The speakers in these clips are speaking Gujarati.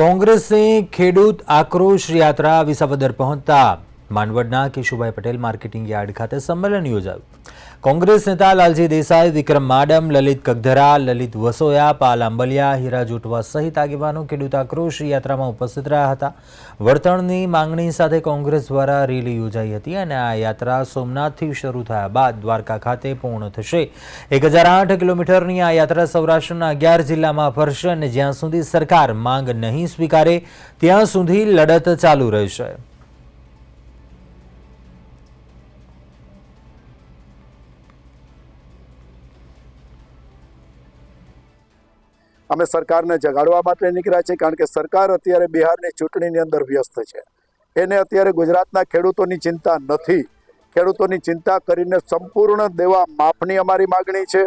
કોંગ્રેસની ખેડૂત આક્રોશ યાત્રા વિસાવદર પહોંચતા માનવડના કેશુભાઈ પટેલ માર્કેટિંગ યાર્ડ ખાતે સંમેલન યોજાયું. કોંગ્રેસ નેતા લાલજી દેસાઈ, વિક્રમ માડમ, લલિત કગધરા, લલિત વસોયા, પાલ આંબલિયા, હીરા જોટવા સહિત આગેવાનો ખેડૂત આક્રોશ યાત્રામાં ઉપસ્થિત રહ્યા હતા. વળતણની માંગણી સાથે કોંગ્રેસ દ્વારા રેલી યોજાઈ હતી અને આ યાત્રા સોમનાથથી શરૂ થયા બાદ દ્વારકા ખાતે પૂર્ણ થશે. એક હજાર આઠ કિલોમીટરની આ યાત્રા સૌરાષ્ટ્રના અગિયાર જિલ્લામાં ફરશે અને જ્યાં સુધી સરકાર માંગ નહીં સ્વીકારે, ત્યાં સુધી લડત ચાલુ રહેશે. અમે સરકારને જગાડવા માટે નીકળ્યા છીએ કારણ કે સરકાર અત્યારે બિહારની ચૂંટણીની અંદર વ્યસ્ત છે. એને અત્યારે ગુજરાતના ખેડૂતોની ચિંતા નથી. ખેડૂતોની ચિંતા કરીને સંપૂર્ણ દેવા માફની અમારી માગણી છે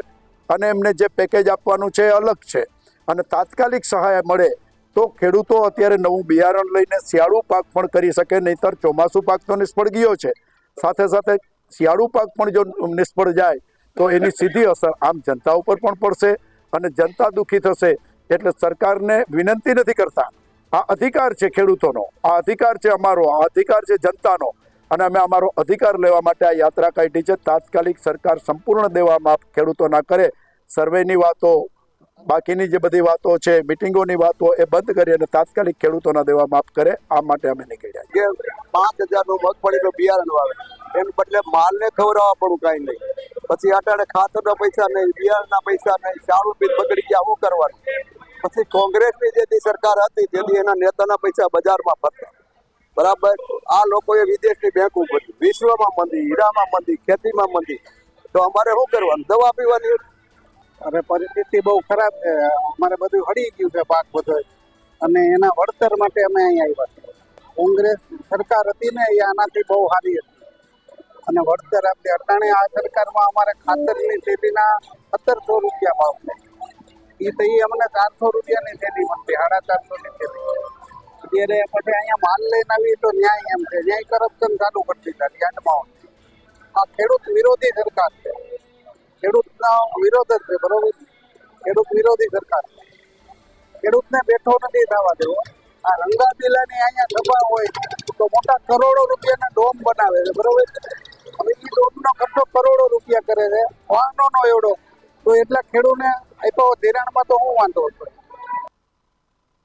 અને એમને જે પેકેજ આપવાનું છે એ અલગ છે. અને તાત્કાલિક સહાય મળે તો ખેડૂતો અત્યારે નવું બિયારણ લઈને શિયાળુ પાક પણ કરી શકે, નહીંતર ચોમાસું પાક તો નિષ્ફળ ગયો છે. સાથે સાથે શિયાળુ પાક પણ જો નિષ્ફળ જાય તો એની સીધી અસર આમ જનતા ઉપર પણ પડશે. અને જનતા દુઃખી થશે એટલે સરકારને વિનંતી નથી કરતા. આ અધિકાર છે ખેડૂતોનો, આ અધિકાર છે અમારો, આ અધિકાર છે જનતાનો. અને અમે અમારો અધિકાર લેવા માટે આ યાત્રા કાઢી છે. તાત્કાલિક સરકાર સંપૂર્ણ દેવા માફ ખેડૂતોના કરે. સર્વેની વાતો, બાકીની જે બધી વાતો છે, મિટિંગોની વાતો એ બંધ કરી અને તાત્કાલિક ખેડૂતોના દેવા માફ કરે. આ માટે અમે નીકળ્યા પાંચ હજારનું મગફળીનું બિયારણ વાવે. એની બદલે માલને ખવડાવવા પણ કાંઈ નહીં. પછી અટાણે ખાતરના પૈસા નહીં, બિયારણના પૈસા નહીં સારું બીજ બગડી ગયા, શું કરવાનું? પછી કોંગ્રેસની જે સરકાર હતી તેથી એના નેતાના પૈસા બજારમાં ફરતા. બરાબર? આ લોકોએ વિદેશની બેંક બધી વિશ્વમાં મંદી હીરામાં મંદી, ખેતીમાં મંદી. તો અમારે શું કરવાનું? દવા પીવાની અરે પરિસ્થિતિ બહુ ખરાબ છે. અમારે બધું હળી ગયું છે પાક બધો. અને એના વળતર માટે અમે અહીંયા આવ્યા કોંગ્રેસ સરકાર હતી ને, એ આનાથી બહુ સારી હતી. અને વળતર આપણી અટાણે આ સરકારમાં અમારે ખાતરની થેલીના સત્તરસો રૂપિયા ભાવ છે. એ તો એ અમને ચારસો રૂપિયાની થેલી મળતી, સાડા ચારસોની થેલી. અત્યારે પછી અહીંયા માલ લઈને આવી તો ન્યાય એમ છે. ન્યાય કરપ્શન ચાલુ કરતી હતી યાર્ડમાં આ ખેડૂત વિરોધી સરકાર છે. ખેડૂતનો વિરોધ જ છે, બરોબર? ખેડૂત વિરોધી સરકાર છે. ખેડૂતને બેઠો નથી થવા દેવો. આ રંગાબીલાની અહીંયા સભા હોય તો મોટા કરોડો રૂપિયાના ડોમ બનાવે છે, બરોબર? હવે ખર્ચો કરોડો રૂપિયા કરે છે. વાહનોનો એવડો. તો એટલા ખેડૂતને આપ્યો, ધિરાણમાં તો હું વાંધો હતો